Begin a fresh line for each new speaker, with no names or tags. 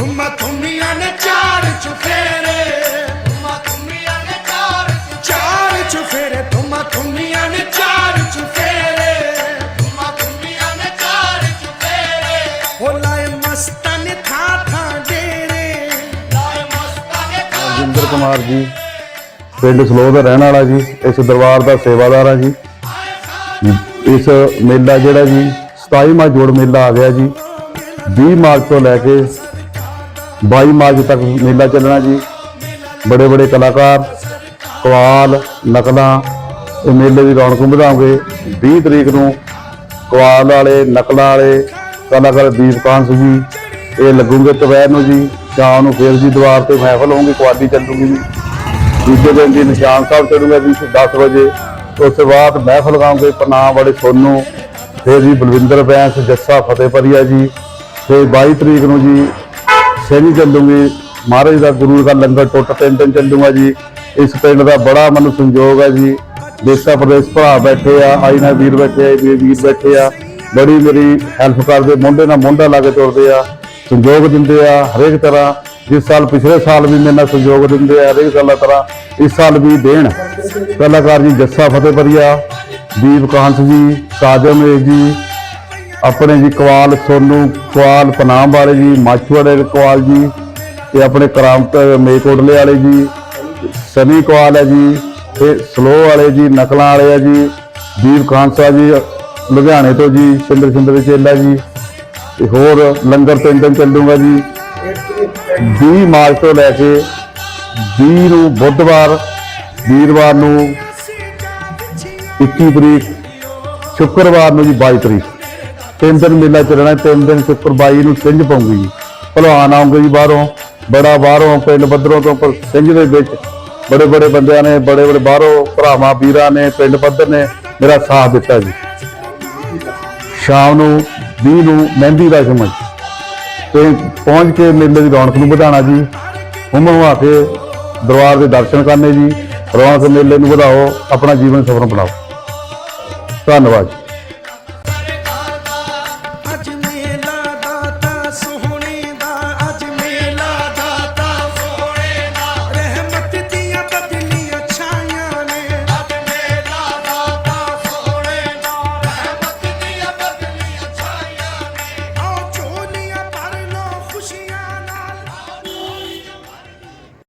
ਤੁਮਾ, ਤੁਮੀਆਂ ਨੇ ਚਾਰ ਚੁਫੇਰੇ। ਤੁਮਾ ਤੁਮੀਆਂ ਨੇ ਚਾਰ ਚਾਰ ਚੁਫੇਰੇ, ਤੁਮਾ, ਤੁਮੀਆਂ ਨੇ ਚਾਰ ਚੁਫੇਰੇ। ਤੁਮਾ ਤੁਮੀਆਂ ਨੇ ਚਾਰ ਚੁਫੇਰੇ ਹੋ ਲਾਏ ਮਸਤਾਂ ਨੇ ਥਾਂ ਥਾਂ ਡੇਰੇ। ਲਾਏ ਮਸਤਾਂ ਨੇ ਥਾਂ
ਜਿੰਦਰ ਕੁਮਾਰ ਜੀ, ਪਿੰਡ ਸਲੋਹ ਦਾ ਰਹਿਣ ਵਾਲਾ ਜੀ, ਇਸ ਦਰਬਾਰ ਦਾ ਸੇਵਾਦਾਰ ਆ ਜੀ। ਇਸ ਮੇਲਾ ਜਿਹੜਾ ਜੀ 27ਵਾਂ ਜੋੜ ਮੇਲਾ ਆ ਗਿਆ ਜੀ। 20 ਮਾਰਚ ਤੋਂ ਲੈ ਕੇ 22 ਮਾਰਚ ਤੱਕ ਮੇਲਾ ਚੱਲਣਾ ਜੀ। ਬੜੇ ਬੜੇ ਕਲਾਕਾਰ, ਕਵਾਲ, ਨਕਲਾਂ, ਇਹ ਮੇਲੇ ਦੀ ਰੌਣਕ ਵਧਾਉਂਗੇ 20 ਤਰੀਕ ਨੂੰ ਕਵਾਲ ਵਾਲੇ, ਨਕਲਾਂ ਵਾਲੇ ਕਲਾਕਾਰ ਦੀਪਕਾਂਤ ਜੀ, ਇਹ ਲੱਗੂਗੇ ਦੁਪਹਿਰ ਨੂੰ ਜੀ। ਸ਼ਾਮ ਨੂੰ ਫੇਰ ਜੀ ਦੁਆਰ ਤੇ ਮਹਿਫਲ ਹੋਊਗੀ ਕੁਆਡੀ ਚੱਲੂਗੀ ਜੀ। ਦੂਜੇ ਦਿਨ ਜੀ ਨਿਸ਼ਾਨ ਸਾਹਿਬ ਚੜੂਗਾ ਜੀ 10 ਵਜੇ। ਉਸ ਤੋਂ ਬਾਅਦ ਮਹਿਫਲ ਗਾਉਂਗੇ ਪ੍ਰਣਾਮ ਵਾਲੇ ਸੋਨੂ। ਫਿਰ ਜੀ ਬਲਵਿੰਦਰ ਬੈਂਸ, ਜੱਸਾ ਫਤਿਹਪਰੀਆ ਜੀ। ਤੇ 22 ਤਰੀਕ ਨੂੰ ਜੀ ਸੈਨੀ ਚੱਲੂਗੀ, ਮਹਾਰਾਜ ਦਾ ਗੁਰੂ ਦਾ ਲੰਗਰ ਟੁੱਟ ਤਿੰਨ ਦਿਨ ਚੱਲੂਗਾ ਜੀ। ਇਸ ਪਿੰਡ ਦਾ ਬੜਾ ਮੈਨੂੰ ਸੰਯੋਗ ਹੈ ਜੀ। ਦੇਸ਼ਾ ਪ੍ਰਦੇਸ਼ ਭਰਾ ਬੈਠੇ ਆ, ਆਈ ਨਾ ਵੀਰ ਬੈਠੇ ਆ ਵੀਰ ਵੀਰ ਬੈਠੇ ਆ। ਬੜੀ ਮੇਰੀ ਹੈਲਪ ਕਰਦੇ, ਮੁੰਡੇ ਨਾਲ ਮੁੰਡਾ ਲਾ ਕੇ ਤੁਰਦੇ ਆ। ਸੰਯੋਗ ਦਿੰਦੇ ਆ ਹਰੇਕ ਤਰ੍ਹਾਂ। ਜਿਸ ਸਾਲ ਪਿਛਲੇ ਸਾਲ ਵੀ ਮੇਰੇ ਨਾਲ ਸੰਯੋਗ ਦਿੰਦੇ ਆ, ਹਰੇਕ ਸਾਲਾਂ ਤਰ੍ਹਾਂ। ਇਸ ਸਾਲ ਵੀ ਦੇਣ। ਕਲਾਕਾਰ ਜੀ ਜੱਸਾ ਫਤਿਹਪਰੀਆ, ਦੀਪ ਕਾਂਤ ਜੀ, ਸਾਜਮ ਏ ਜੀ ਆਪਣੇ ਜੀ ਕਵਾਲ ਸੋਨੂ, ਕਵਾਲ ਪਨਾਮ ਵਾਲੇ ਜੀ ਮਾਛੂੜੇ ਕਵਾਲ ਜੀ, ਤੇ ਆਪਣੇ ਕਰਾਮਤ ਮੇਕੋਟਲੇ ਵਾਲੇ ਜੀ, ਸਨੀ ਕਵਾਲ ਹੈ ਜੀ, ਤੇ ਸਲੋ ਵਾਲੇ ਜੀ, ਨਕਲਾਂ ਵਾਲੇ ਆ ਜੀ, ਦੀਪ ਕਾਂਤ ਸਾਹਿਬ ਜੀ, ਲੁਧਿਆਣੇ ਤੋਂ ਜੀ, ਸਿੰਦਰ ਸਿੰਦਰ ਚੇਲਾ ਜੀ, ਤੇ ਹੋਰ ਲੰਗਰ ਤਿੰਨ ਚੱਲੂਗਾ ਜੀ। 20 ਮਾਰਚ ਤੋਂ ਲੈ ਕੇ 20 ਨੂੰ ਬੁੱਧਵਾਰ, ਵੀਰਵਾਰ ਨੂੰ 21 ਤਰੀਕ, ਸ਼ੁੱਕਰਵਾਰ ਨੂੰ ਜੀ 22 ਤਰੀਕ। ਤਿੰਨ ਦਿਨ ਮੇਲਾ ਚੱਲਣਾ, ਤਿੰਨ ਦਿਨ ਸ਼ੁੱਕਰ ਬਾਈ ਨੂੰ ਸਿੰਝ ਪਾਉਂਗੀ ਜੀ। ਭਲਵਾਨ ਆਉਂਗੇ ਜੀ ਬਾਹਰੋਂ, ਬੜਾ ਬਾਹਰੋਂ, ਪਿੰਡ ਪੱਧਰੋਂ ਤੋਂ ਪਰ ਸਿੰਝ ਦੇ ਵਿੱਚ। ਬੜੇ ਬੜੇ ਬੰਦਿਆਂ ਨੇ, ਬੜੇ ਬੜੇ ਬਾਹਰੋਂ ਭਰਾਵਾਂ, ਵੀਰਾਂ ਨੇ, ਪਿੰਡ ਪੱਧਰ ਨੇ ਮੇਰਾ ਸਾਥ ਦਿੱਤਾ ਜੀ। ਸ਼ਾਮ ਨੂੰ 20 ਨੂੰ ਮਹਿੰਦੀ ਦਾ ਸਮਝ ਤੇ ਪਹੁੰਚ ਕੇ ਮੇਲੇ ਦੀ ਰੌਣਕ ਨੂੰ ਵਧਾਉਣਾ ਜੀ। ਹੁਮ ਆ ਕੇ ਦਰਬਾਰ ਦੇ ਦਰਸ਼ਨ ਕਰਨੇ ਜੀ। ਰੌਣਕ ਮੇਲੇ ਨੂੰ ਵਧਾਓ, ਆਪਣਾ ਜੀਵਨ ਸਫਲ ਬਣਾਓ। ਧੰਨਵਾਦ ਜੀ।